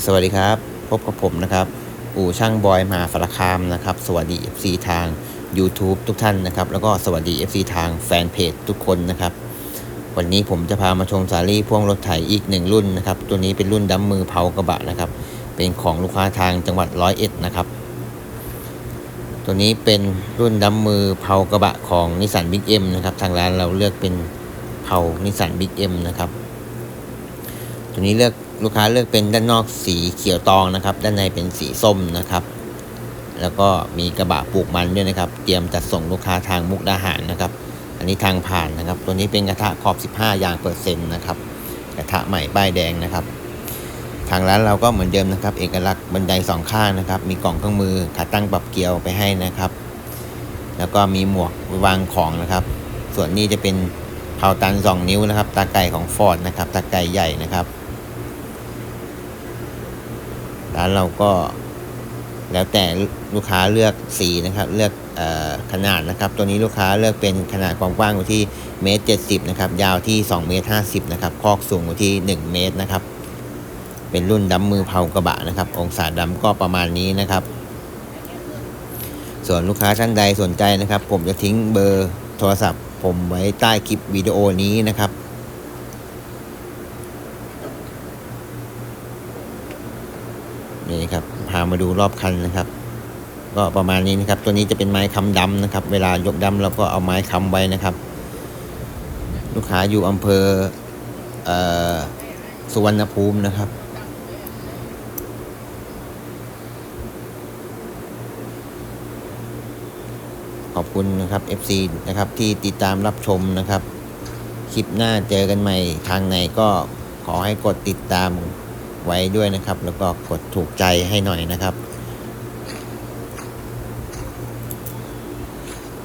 สวัสดีครับ พบกับผมนะครับ อู่ช่างบอยมาสารคามนะครับ สวัสดี FC ทาง YouTube ทุกท่านนะครับ แล้วก็สวัสดี FC ทางแฟนเพจทุกคนนะครับ วันนี้ผมจะพามาชมสาลี่พ่วงรถไถอีกหนึ่งรุ่นนะครับ ตัวนี้เป็นรุ่นดัมมือเผากระบะนะครับ เป็นของลูกค้าทางจังหวัดร้อยเอ็ดนะครับ ตัวนี้เป็นรุ่นดัมมือเผากระบะของนิสสันบิ๊กเอ็มนะครับ ทางร้านเราเลือกเป็นเผานิสสันบิ๊กเอ็มนะครับ ตัวนี้เลือก ลูกค้าเลือกเป็นด้านนอกสีเขียวตองนะครับ ด้านในเป็นสีส้มนะครับ แล้วก็มีกระบะปลูกมันด้วยนะครับ เตรียมจัดส่งลูกค้าทางมุกดาหารนะครับ อันนี้ทางผ่านนะครับ ตัวนี้เป็นกระทะขอบ 15 อย่างเปอร์เซ็นต์นะครับ กระทะใหม่ป้ายแดงนะครับ ทางร้านเราก็เหมือนเดิมนะครับ เอกลักษณ์บันไดสองข้างนะครับ มีกล่องเครื่องมือขาตั้งปรับเกียวไปให้นะครับ แล้วก็มีหมวกวางของนะครับ ส่วนนี้จะเป็นเผาตัน2นิ้วนะครับ ตาไก่ของฟอร์ดนะครับ ตาไก่ใหญ่นะครับ ร้านเราก็แล้วแต่ลูกค้าเลือกสีนะครับ เลือกออขนาดนะครับ ตัวนี้ลูกค้าเลือกเป็นขนาดความกว้างอยู่ที่เมตรเจ็ดสิบนะครับ ยาวที่2เมตรห้าสิบนะครับคอกสูงอยู่ที่1เมตรนะครับ เป็นรุ่นดำมือเผากระบะนะครับ องศาดำก็ประมาณนี้นะครับ ส่วนลูกค้าท่านใดสนใจนะครับ ผมจะทิ้งเบอร์โทรศัพท์ ผมไว้ใต้คลิปวิดีโอนี้นะครับ นี่ครับพามาดูรอบคันนะครับ ก็ประมาณนี้นะครับ ตัวนี้จะเป็นไม้ค้ำดำนะครับ เวลายกดำเราก็เอาไม้ค้ำไว้นะครับ ลูกค้าอยู่อำเภอเอ่อสุวรรณภูมินะครับขอบคุณนะครับ FC นะครับที่ติดตามรับชมนะครับ คลิปหน้าเจอกันใหม่ทางไหนก็ขอให้กดติดตาม ไว้ด้วยนะครับ แล้วก็กดถูกใจให้หน่อยนะครับ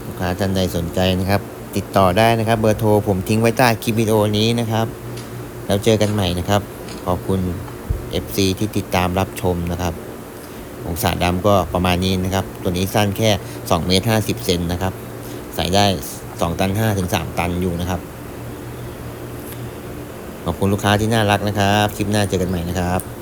ลูกค้าท่านใดสนใจนะครับ ติดต่อได้นะครับ เบอร์โทรผมทิ้งไว้ใต้คลิปวิดีโอนี้นะครับ แล้วเจอกันใหม่นะครับ ขอบคุณ FC ที่ติดตามรับชมนะครับ องศาดำก็ประมาณนี้นะครับ ตัวนี้สั้นแค่2เมตร50เซนนะครับ ใส่ได้2ตัน5ถึง3ตันอยู่นะครับ ขอบคุณลูกค้าที่น่ารักนะครับ คลิปหน้าเจอกันใหม่นะครับ